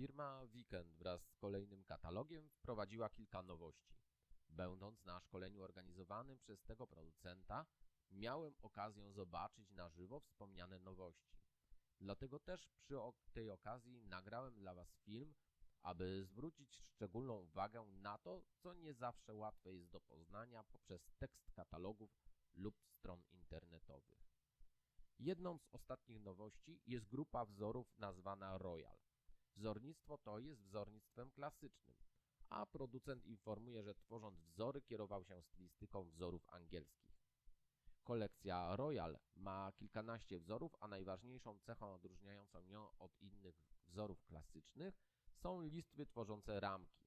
Firma Weekend wraz z kolejnym katalogiem wprowadziła kilka nowości. Będąc na szkoleniu organizowanym przez tego producenta, miałem okazję zobaczyć na żywo wspomniane nowości. Dlatego też przy tej okazji nagrałem dla Was film, aby zwrócić szczególną uwagę na to, co nie zawsze łatwe jest do poznania poprzez tekst katalogów lub stron internetowych. Jedną z ostatnich nowości jest grupa wzorów nazwana Royal. Wzornictwo to jest wzornictwem klasycznym, a producent informuje, że tworząc wzory kierował się stylistyką wzorów angielskich. Kolekcja Royal ma kilkanaście wzorów, a najważniejszą cechą odróżniającą ją od innych wzorów klasycznych są listwy tworzące ramki.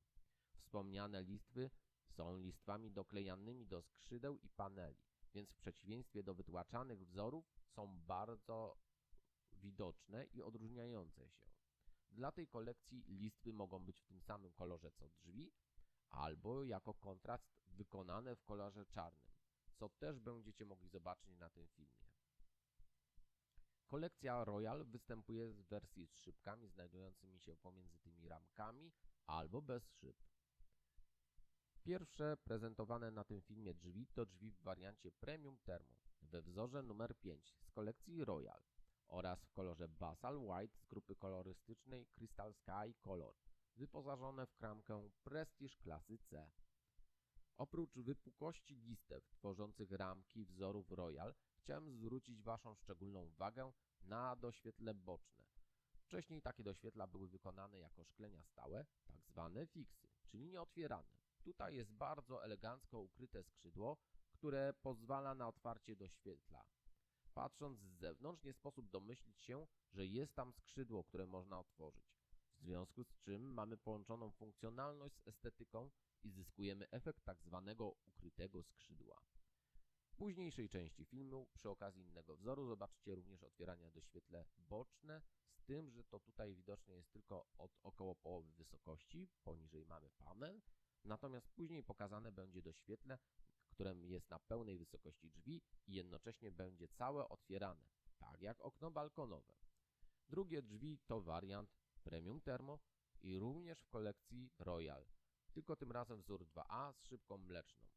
Wspomniane listwy są listwami doklejanymi do skrzydeł i paneli, więc w przeciwieństwie do wytłaczanych wzorów są bardzo widoczne i odróżniające się. Dla tej kolekcji listwy mogą być w tym samym kolorze co drzwi, albo jako kontrast wykonane w kolorze czarnym, co też będziecie mogli zobaczyć na tym filmie. Kolekcja Royal występuje w wersji z szybkami znajdującymi się pomiędzy tymi ramkami albo bez szyb. Pierwsze prezentowane na tym filmie drzwi to drzwi w wariancie Premium Thermo we wzorze numer 5 z kolekcji Royal oraz w kolorze Basal White z grupy kolorystycznej Crystal Sky Color, wyposażone w kramkę Prestige klasy C. Oprócz wypukłości listew tworzących ramki wzorów Royal, chciałem zwrócić Waszą szczególną uwagę na doświetle boczne. Wcześniej takie doświetla były wykonane jako szklenia stałe, tak zwane fiksy, czyli nieotwierane. Tutaj jest bardzo elegancko ukryte skrzydło, które pozwala na otwarcie doświetla. Patrząc z zewnątrz nie sposób domyślić się, że jest tam skrzydło, które można otworzyć. W związku z czym mamy połączoną funkcjonalność z estetyką i zyskujemy efekt tak zwanego ukrytego skrzydła. W późniejszej części filmu, przy okazji innego wzoru, zobaczycie również otwierania doświetle boczne, z tym, że to tutaj widoczne jest tylko od około połowy wysokości, poniżej mamy panel, natomiast później pokazane będzie doświetle, którym jest na pełnej wysokości drzwi i jednocześnie będzie całe otwierane, tak jak okno balkonowe. Drugie drzwi to wariant Premium Thermo i również w kolekcji Royal, tylko tym razem wzór 2A z szybką mleczną.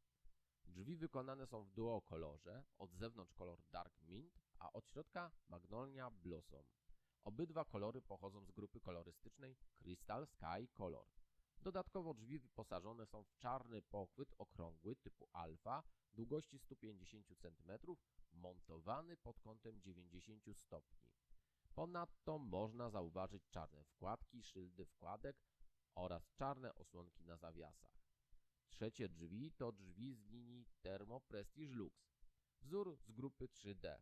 Drzwi wykonane są w duo kolorze, od zewnątrz kolor Dark Mint, a od środka Magnolia Blossom. Obydwa kolory pochodzą z grupy kolorystycznej Crystal Sky Color. Dodatkowo drzwi wyposażone są w czarny pochwyt okrągły typu alfa, długości 150 cm, montowany pod kątem 90 stopni. Ponadto można zauważyć czarne wkładki, szyldy wkładek oraz czarne osłonki na zawiasach. Trzecie drzwi to drzwi z linii Thermo Prestige Lux. Wzór z grupy 3D.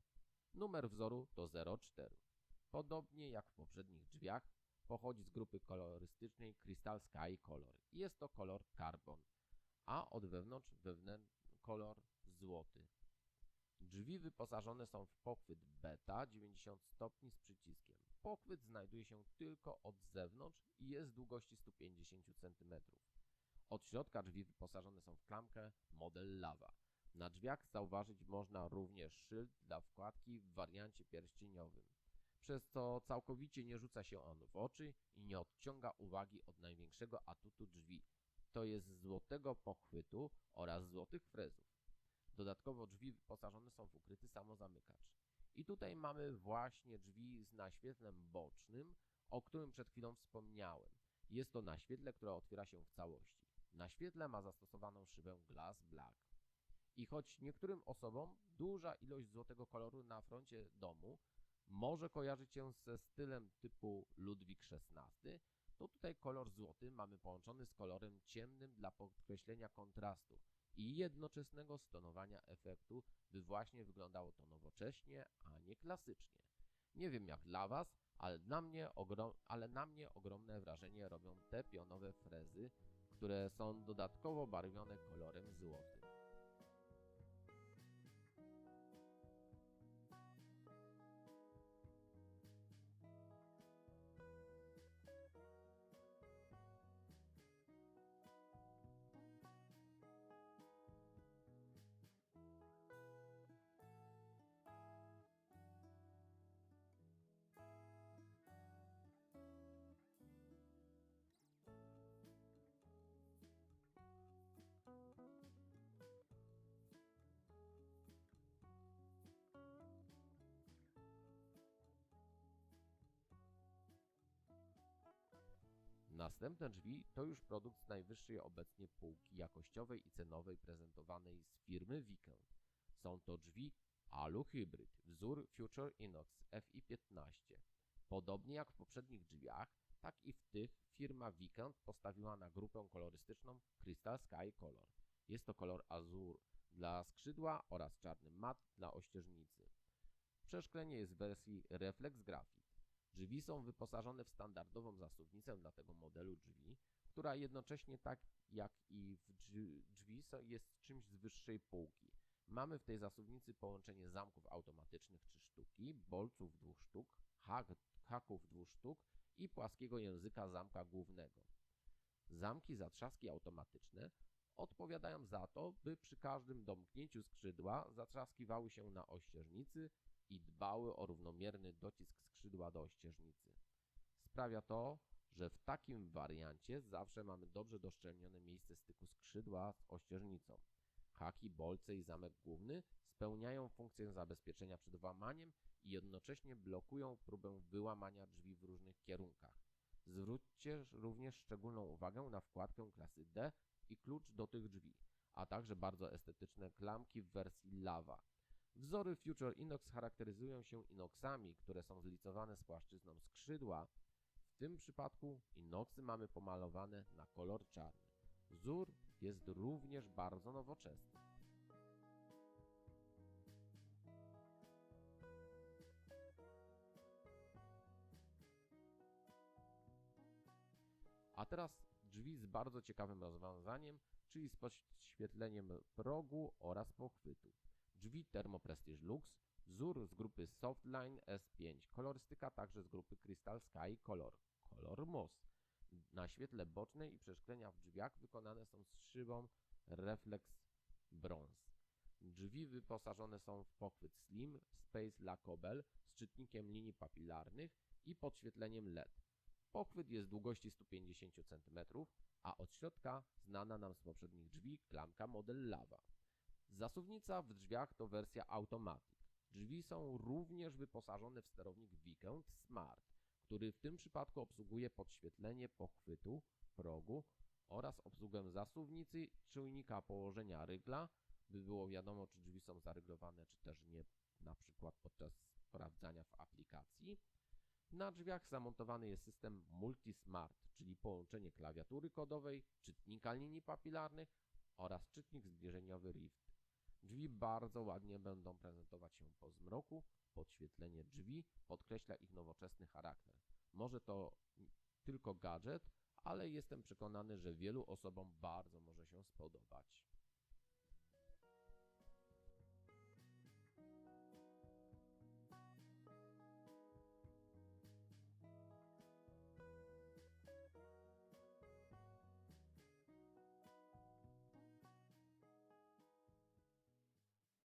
Numer wzoru to 04. Podobnie jak w poprzednich drzwiach, pochodzi z grupy kolorystycznej Crystal Sky Color. Jest to kolor carbon, a od wewnątrz wewnętrzny kolor złoty. Drzwi wyposażone są w pochwyt beta 90 stopni z przyciskiem. Pochwyt znajduje się tylko od zewnątrz i jest długości 150 cm. Od środka drzwi wyposażone są w klamkę model Lava. Na drzwiach zauważyć można również szyld dla wkładki w wariancie pierścieniowym, przez co całkowicie nie rzuca się on w oczy i nie odciąga uwagi od największego atutu drzwi, to jest złotego pochwytu oraz złotych frezów. Dodatkowo drzwi wyposażone są w ukryty samozamykacz. I tutaj mamy właśnie drzwi z naświetlem bocznym, o którym przed chwilą wspomniałem. Jest to naświetle, które otwiera się w całości. Na świetle ma zastosowaną szybę Glass Black. I choć niektórym osobom duża ilość złotego koloru na froncie domu może kojarzyć się ze stylem typu Ludwik XVI, to tutaj kolor złoty mamy połączony z kolorem ciemnym dla podkreślenia kontrastu i jednoczesnego stonowania efektu, by właśnie wyglądało to nowocześnie, a nie klasycznie. Nie wiem jak dla Was, ale, dla mnie ogrom, ale na mnie ogromne wrażenie robią te pionowe frezy, które są dodatkowo barwione kolorem złotym. Następne drzwi to już produkt z najwyższej obecnie półki jakościowej i cenowej prezentowanej z firmy Weekend. Są to drzwi Alu Hybrid, wzór Future Inox FI15. Podobnie jak w poprzednich drzwiach, tak i w tych firma Weekend postawiła na grupę kolorystyczną Crystal Sky Color. Jest to kolor azur dla skrzydła oraz czarny mat dla ościeżnicy. Przeszklenie jest w wersji Reflex Graphite. Drzwi są wyposażone w standardową zasuwnicę dla tego modelu drzwi, która jednocześnie tak jak i w drzwi jest czymś z wyższej półki. Mamy w tej zasuwnicy połączenie zamków automatycznych 3 sztuki, bolców 2 sztuk, hak, haków 2 sztuk i płaskiego języka zamka głównego. Zamki zatrzaski automatyczne odpowiadają za to, by przy każdym domknięciu skrzydła zatrzaskiwały się na ościeżnicy i dbały o równomierny docisk skrzydła do ościeżnicy. Sprawia to, że w takim wariancie zawsze mamy dobrze doszczelnione miejsce styku skrzydła z ościeżnicą. Haki, bolce i zamek główny spełniają funkcję zabezpieczenia przed włamaniem i jednocześnie blokują próbę wyłamania drzwi w różnych kierunkach. Zwróćcie również szczególną uwagę na wkładkę klasy D i klucz do tych drzwi, a także bardzo estetyczne klamki w wersji Lava. Wzory Future Inox charakteryzują się inoxami, które są zlicowane z płaszczyzną skrzydła. W tym przypadku inoxy mamy pomalowane na kolor czarny. Wzór jest również bardzo nowoczesny. A teraz drzwi z bardzo ciekawym rozwiązaniem, czyli z podświetleniem progu oraz pochwytu. Drzwi Thermo Prestige Lux, wzór z grupy Softline S5, kolorystyka także z grupy Crystal Sky Color, kolor MOS. Na świetle bocznej i przeszklenia w drzwiach wykonane są z szybą Reflex Bronze. Drzwi wyposażone są w pochwyt Slim Space Lacobel z czytnikiem linii papilarnych i podświetleniem LED. Pochwyt jest długości 150 cm, a od środka znana nam z poprzednich drzwi klamka model Lava. Zasuwnica w drzwiach to wersja Automatic. Drzwi są również wyposażone w sterownik Weekend Smart, który w tym przypadku obsługuje podświetlenie pochwytu, progu oraz obsługę zasuwnicy, czujnika położenia rygla, by było wiadomo, czy drzwi są zaryglowane, czy też nie, na przykład podczas sprawdzania w aplikacji. Na drzwiach zamontowany jest system Multismart, czyli połączenie klawiatury kodowej, czytnika linii papilarnych oraz czytnik zbliżeniowy Rift. Drzwi bardzo ładnie będą prezentować się po zmroku, podświetlenie drzwi podkreśla ich nowoczesny charakter. Może to tylko gadżet, ale jestem przekonany, że wielu osobom bardzo może się spodobać.